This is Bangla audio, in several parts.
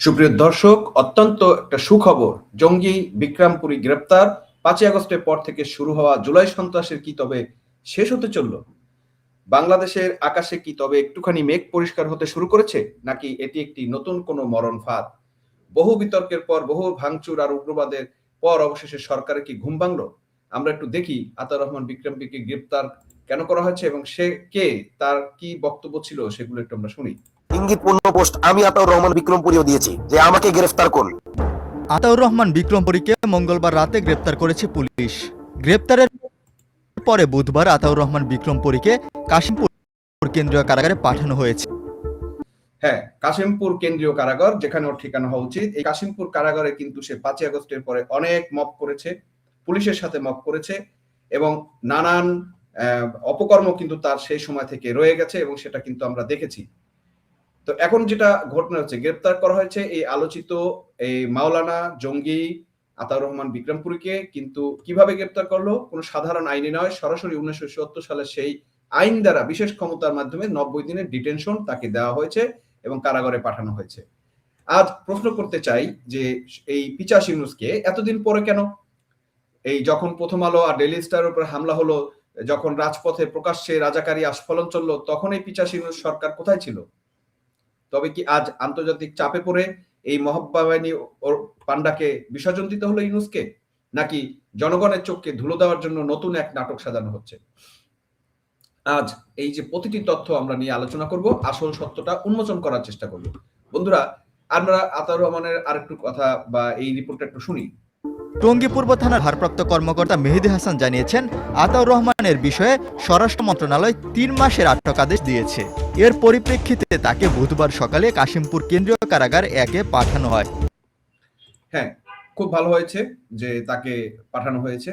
সুপ্রিয় দর্শক, অত্যন্ত একটা সুখবর। জঙ্গি বিক্রমপুরী গ্রেপ্তার। পাঁচই আগস্টের পর থেকে শুরু হওয়া জুলাই সন্ত্রাসের কি তবে শেষ হতে চলল? বাংলাদেশের আকাশে কি তবে একটুখানি মেঘ পরিষ্কার হতে শুরু করেছে, নাকি এটি একটি নতুন কোনো মরণ ফাঁদ? বহু বিতর্কের পর, বহু ভাঙচুর আর উগ্রবাদের পর অবশেষে সরকারের কি ঘুম ভাঙলো? আমরা একটু দেখি আতার রহমান বিক্রমপুরীকে গ্রেপ্তার কেন করা হয়েছে এবং সে কে তার কি বক্তব্য ছিল সেগুলো একটু আমরা শুনি। ইঙ্গিতপূর্ণ পোস্ট আমি আতাউর রহমান বিক্রমপুরীও দিয়েছি যে আমাকে গ্রেফতার করুন। আতাউর রহমান বিক্রমপুরীকে মঙ্গলবার রাতে গ্রেপ্তার করেছে পুলিশ। গ্রেপ্তারের পরে বুধবার আতাউর রহমান বিক্রমপুরীকে কাশিমপুর কেন্দ্রীয় কারাগারে পাঠানো হয়েছে। হ্যাঁ কাশিমপুর কেন্দ্রীয় কারাগার যেখানে ওর ঠিকানা হওয়া উচিত। এই কাশিমপুর কারাগারে কিন্তু সে পাঁচই আগস্টের পরে অনেক মপ করেছে পুলিশের সাথে মপ করেছে এবং নানান অপকর্ম কিন্তু তার সেই সময় থেকে রয়ে গেছে এবং সেটা কিন্তু আমরা দেখেছি। তো এখন যেটা ঘটনা হচ্ছে, গ্রেপ্তার করা হয়েছে এই আলোচিত এই মাওলানা জঙ্গি আতাউর রহমান বিক্রমপুরীকে, কিন্তু কীভাবে গ্রেপ্তার করল? কোনো সাধারণ আইনে নয়, সরাসরি উনিশশো সত্তর সালে সেই আইন দ্বারা বিশেষ ক্ষমতার মাধ্যমে নব্বই দিনের ডিটেনশন তাকে দেওয়া হয়েছে এবং কারাগারে পাঠানো হয়েছে। আজ প্রশ্ন করতে চাই যে এই পিচাস ইউনুসকে এতদিন পরে কেন? এই যখন প্রথম আলো আর ডেলি স্টার উপর হামলা হলো যখন রাজপথে প্রকাশ্যে রাজাকারী আস্ফলন চলল, তখন এই পিচাস সরকার কোথায় ছিল? তবে কি আজ আন্তর্জাতিক চাপে পড়ে এই মহাব্বা বাহিনী পান্ডাকে বিসর্জন দিতে হলো ইউনুসকে? নাকি জনগণের চোখকে ধুলো দেওয়ার জন্য নতুন এক নাটক সাজানো হচ্ছে? আজ এই যে প্রতিটি তথ্য আমরা নিয়ে আলোচনা করব, আসল সত্যটা উন্মোচন করার চেষ্টা করব। বন্ধুরা, আমরা আতাউর রহমানের আরেকটু কথা বা এই রিপোর্টটা একটু শুনি। টঙ্গী পূর্ব থানার ভারপ্রাপ্ত কর্মকর্তা মেহেদি হাসান জানিয়েছেন, আতাউর রহমানের বিষয়ে স্বরাষ্ট্র মন্ত্রণালয় তিন মাসের আটক আদেশ দিয়েছে। এর পরিপ্রেক্ষিতে তাকে বুধবার সকালে কাশিমপুর কেন্দ্রীয় কারাগার একে পাঠানো হয়। হ্যাঁ খুব ভালো হয়েছে যে তাকে পাঠানো হয়েছে।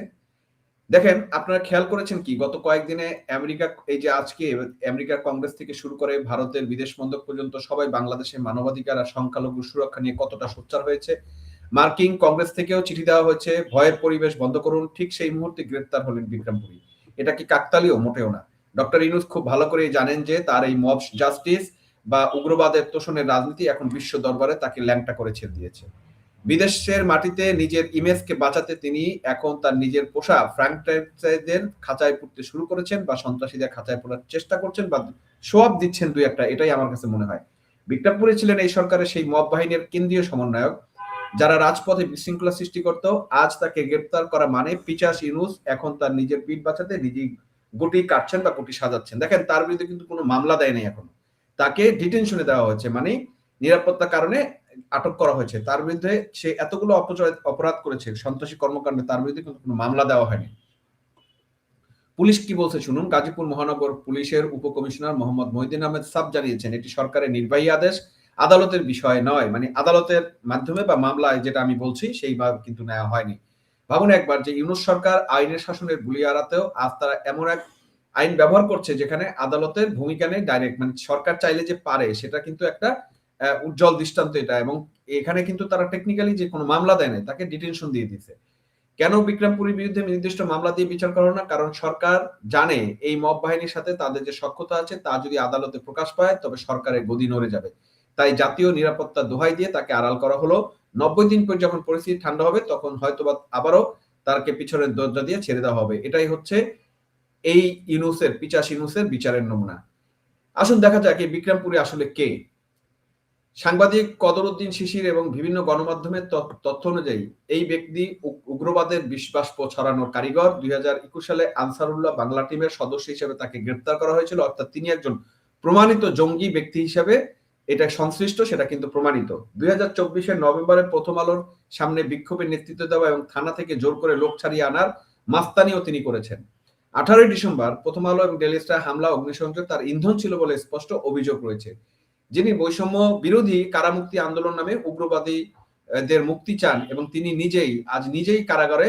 দেখেন, আপনারা খেয়াল করেছেন কি, গত কয়েকদিনে আমেরিকা, এই যে আজকে আমেরিকার কংগ্রেস থেকে শুরু করে ভারতের বিদেশ মন্ত্রক পর্যন্ত সবাই বাংলাদেশের মানবাধিকার আর সংখ্যালঘু সুরক্ষা নিয়ে কতটা সোচ্চার হয়েছে মার্কিন কংগ্রেস থেকেও চিঠি দেওয়া হয়েছে, ভয়ের পরিবেশ বন্ধ করুন, ঠিক সেই মুহূর্তে গ্রেপ্তার হলেন বিক্রমপুরী। এটা কি কাকতালীয়? মোটেও না। ডক্টর ইনুস খুব ভালো করে জানেন যে তার এই মব জাস্টিস বা উগ্রবাদের তোষণের রাজনীতি এখন বিশ্ব দরবারে তাকে ল্যাংটা করে ছেড়ে দিয়েছে। বিদেশের মাটিতে নিজের ইমেজকে বাঁচাতে তিনি এখন তার নিজের পোষা ফ্র্যাঙ্কাইজদের খাঁচায় পড়তে শুরু করেছেন বা সন্ত্রাসীদের খাঁচায় পড়ার চেষ্টা করছেন বা সোয়াব দিচ্ছেন দুই একটা, এটাই আমার কাছে মনে হয়। বিক্রমপুরে ছিলেন এই সরকারের সেই মব বাহিনীর কেন্দ্রীয় সমন্বয়ক। যারা রাজপথে বিশৃঙ্খলা সৃষ্টি করত, আজ তাকে গ্রেপ্তার করা মানে পিচাস ইউনুস এখন তার নিজের পিঠ বাঁচাতে নিজেই গুটি কাটছেন বা গুটি সাজাচ্ছেন। দেখেন, তার বিরুদ্ধে কিন্তু কোনো মামলা দেয় নাই এখন। তাকে ডিটেনশনে দেওয়া হয়েছে মানে নিরাপত্তার কারণে আটক করা হয়েছে। তার বিরুদ্ধে সে এতগুলো অপচয়, অপরাধ করেছে, সন্ত্রাসী কর্মকাণ্ডে তার বিরুদ্ধে কিন্তু কোনো মামলা দেওয়া হয়নি। পুলিশ কি বলছে শুনুন? গাজীপুর মহানগর পুলিশের উপকমিশনার মোহাম্মদ মহিদিন আহমেদ সাব জানিয়েছেন, এটি সরকারের নির্বাহী আদেশ। আদালতের বিষয় নয়। মানে আদালতের মাধ্যমে বা মামলায় যেটা আমি বলছি সেইভাবে কিন্তু নেওয়া হয়নি। ভাবুন একবার যে ইউনুস সরকার আইনের শাসনের গুলি আড়াতেও আজ তারা এমন এক আইন ব্যবহার করছে যেখানে আদালতের ভূমিকা নেই ডাইরেক্ট মানে সরকার চাইলে যে পারে, সেটা কিন্তু একটা উজ্জ্বল দৃষ্টান্ত এটা। এবং এখানে কিন্তু তারা টেকনিক্যালি যে কোনো মামলা দেয় না তাকে ডিটেনশন দিয়ে দিছে কেন বিক্রমপুরীর বিরুদ্ধে নির্দিষ্ট মামলা দিয়ে বিচার করো না? কারণ সরকার জানে এই মব বাহিনীর সাথে তাদের যে সক্ষতা আছে, তা যদি আদালতে প্রকাশ পায়, তবে সরকারের গদি নড়ে যাবে। তাই জাতীয় নিরাপত্তা দোহাই দিয়ে তাকে আড়াল করা হলো। নব্বই দিন পর যখন পরিস্থিতি ঠান্ডা হবে, তখন হয়তোবা আবারও তাকে পিছনের দরজা দিয়ে ছেড়ে দেওয়া হবে। এটাই হচ্ছে এই ইউনুসের, পিচাস ইউনুসের বিচারের নমুনা। আসুন দেখা যাক এই বিক্রমপুরী আসলে কে। সাংবাদিক কদরউদ্দিন শিশির এবং বিভিন্ন গণমাধ্যমের তথ্য- অনুযায়ী এই ব্যক্তি উগ্রবাদের বিশ্বাসপ ছড়ানোর কারিগর। দুই হাজার একুশ সালে আনসারুল্লাহ বাংলা টিমের সদস্য হিসেবে তাকে গ্রেপ্তার করা হয়েছিল। অর্থাৎ তিনি একজন প্রমাণিত জঙ্গি ব্যক্তি হিসেবে এটা সংশ্লিষ্ট, সেটা কিন্তু প্রমাণিত। দুই হাজার চব্বিশের নভেম্বরের প্রথম আলোর সামনে বিক্ষোভের নেতৃত্ব দেওয়া এবং থানা থেকে জোর করে লোক ছাড়িয়ে আনার মাস্তানিও তিনি করেছেন। আঠারোই ডিসেম্বর প্রথম আলো এবং ডেলি স্টার হামলা, অগ্নিসংযোগ তার ইন্ধন ছিল বলে স্পষ্ট অভিযোগ রয়েছে। যিনি বৈষম্য বিরোধী কারামুক্তি আন্দোলন নামে উগ্রবাদীদের মুক্তি চান এবং তিনি নিজেই, আজ নিজেই কারাগারে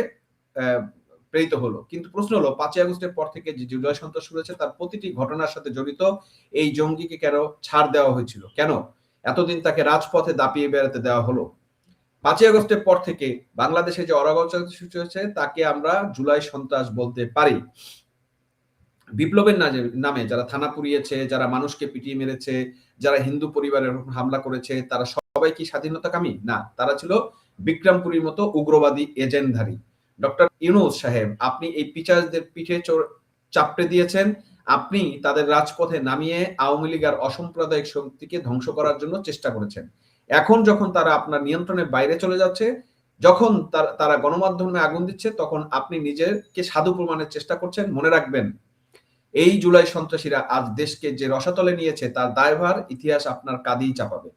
প্রেরিত হলো। কিন্তু প্রশ্ন হলো, পাঁচই আগস্টের পর থেকে যে জুলাই সন্ত্রাস শুরু হয়েছে, তার প্রতিটি ঘটনার সাথে জড়িত এই জঙ্গিকে কেন ছাড় দেওয়া হয়েছিল? কেন? এতদিন তাকে রাজপথে দাপিয়ে বেড়াতে দেওয়া হলো। পাঁচই আগস্টের পর থেকে বাংলাদেশে যে অরাগত সৃষ্টি হয়েছে, তাকে আমরা জুলাই সন্ত্রাস বলতে পারি। বিপ্লবের নামে যারা থানা পুড়িয়েছে, যারা মানুষকে পিটিয়ে মেরেছে, যারা হিন্দু পরিবারের হামলা করেছে, তারা সবাই কি স্বাধীনতাকামী? না, তারা ছিল বিক্রমপুরীর মতো উগ্রবাদী এজেন্টধারী। ডক্টর ইউনুস সাহেব, আপনি এই পিচারদের পিঠে চাপড়ে দিয়েছেন। আপনি তাদের রাজপথে নামিয়ে আওয়ামী লীগ আর অসাম্প্রদায়িক শক্তিকে ধ্বংস করার জন্য চেষ্টা করেছেন। এখন যখন তারা আপনার নিয়ন্ত্রণের বাইরে চলে যাচ্ছে, যখন তারা গণমাধ্যমে আগুন দিচ্ছে, তখন আপনি নিজেকে সাধু প্রমাণের চেষ্টা করছেন, মনে রাখবেন। এই জুলাই সন্ত্রাসীরা আজ দেশকে যে রসাতলে নিয়েছে, তার দায়ভার ইতিহাস আপনার কাঁধেই চাপাবে।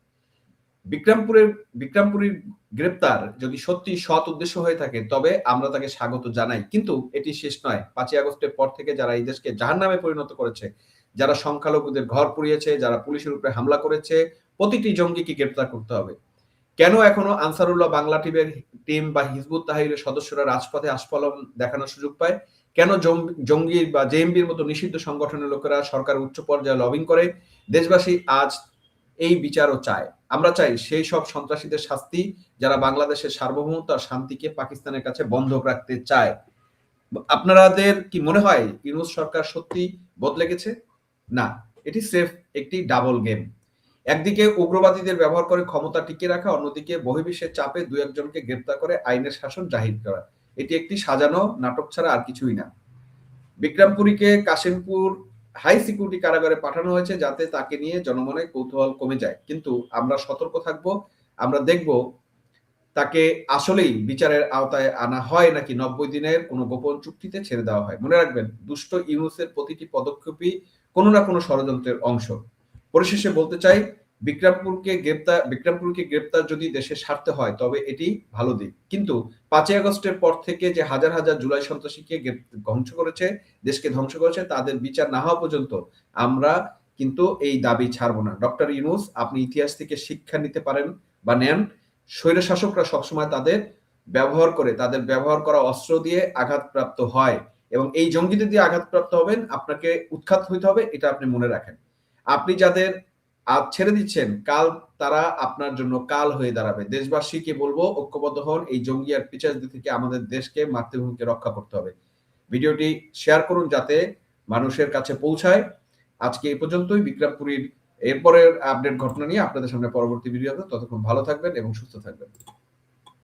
বিক্রমপুরের, বিক্রমপুরীর গ্রেপ্তার যদি সত্যি সৎ উদ্দেশ্য হয়ে থাকে, তবে আমরা তাকে স্বাগত জানাই। কিন্তু এটি শেষ নয়। পাঁচই আগস্টের পর থেকে যারা এই দেশকে জাহান নামে পরিণত করেছে, যারা সংখ্যালঘুদের ঘর পুড়িয়েছে, যারা পুলিশের উপরে হামলা করেছে, প্রতিটি জঙ্গিকে গ্রেপ্তার করতে হবে। কেন এখনও আনসারুল্লাহ বাংলা টিমের টিম বা হিজবুত তাহিরের সদস্যরা রাজপথে আস্ফলন দেখানোর সুযোগ পায়? কেন জঙ্গি- বা জেএমবির মতো নিষিদ্ধ সংগঠনের লোকেরা সরকার উচ্চ পর্যায়ে লবিং করে? দেশবাসী আজ এই বিচারও চায়। আমরা চাই সেই সব সন্ত্রাসীদের শাস্তি যারা বাংলাদেশের সার্বভৌমত্ব আর শান্তিকে পাকিস্তানের কাছে বন্ধক রাখতে চায়। আপনাদের কি মনে হয় ইউনুস সরকার সত্যি বদলে গেছে? না, এটি স্রেফ একটি ডাবল গেম একদিকে উগ্রবাদীদের ব্যবহার করে ক্ষমতা টিকিয়ে রাখা, অন্যদিকে বহির্বিশ্বের চাপে দু একজনকে গ্রেপ্তার করে আইনের শাসন জাহির করা। এটি একটি সাজানো নাটক ছাড়া আর কিছুই না। বিক্রমপুরীকে কাশিমপুর হাই সিকিউরিটি কারাগারে পাঠানো হয়েছে যাতে তাকে নিয়ে জনমনে কৌতূহল কমে যায়। কিন্তু আমরা সতর্ক থাকব, আমরা দেখব তাকে আসলেই বিচারের আওতায় আনা হয় নাকি নব্বই দিনের কোনো গোপন চুক্তিতে ছেড়ে দেওয়া হয়। মনে রাখবেন, দুষ্ট ইউনুসের প্রতিটি পদক্ষেপই কোনো না কোনো ষড়যন্ত্রের অংশ। পরিশেষে বলতে চাই বিক্রমপুরকে গ্রেপ্তার বিক্রমপুরকে গ্রেপ্তার যদি দেশে সারতে হয়, তবে এটি ভালো দিক। কিন্তু পাঁচই আগস্টের পর থেকে যে হাজার হাজার জুলাই সন্ত্রাসীকে ধ্বংস করেছে, দেশকে ধ্বংস করেছে, তাদের বিচার না হওয়া পর্যন্ত আমরা কিন্তু এই দাবি ছাড়বো না। ডক্টর ইউনুস, আপনি ইতিহাস থেকে শিক্ষা নিতে পারেন বা নেন। স্বৈরশাসকরা সবসময় তাদের ব্যবহার করে, তাদের ব্যবহার করা অস্ত্র দিয়ে আঘাতপ্রাপ্ত হয় এবং এই জঙ্গিদের দিয়ে আঘাতপ্রাপ্ত হবেন, আপনাকে উৎখাত হইতে হবে, এটা আপনি মনে রাখেন। আপনি যাদের আজ ছেড়ে দিচ্ছেন। কাল তারা আপনার জন্য কাল হয়ে দাঁড়াবে। দেশবাসীকে বলব, ঐক্যবদ্ধ হন। এই জঙ্গি আর পিচারদের থেকে আমাদের দেশকে, মাতৃভূমিকে রক্ষা করতে হবে। ভিডিওটি শেয়ার করুন যাতে মানুষের কাছে পৌঁছায়। আজকে এই পর্যন্তই। বিক্রমপুরীর এরপরের আপডেট ঘটনা নিয়ে আপনাদের সামনে পরবর্তী ভিডিও হবে ততক্ষণ ভালো থাকবেন এবং সুস্থ থাকবেন।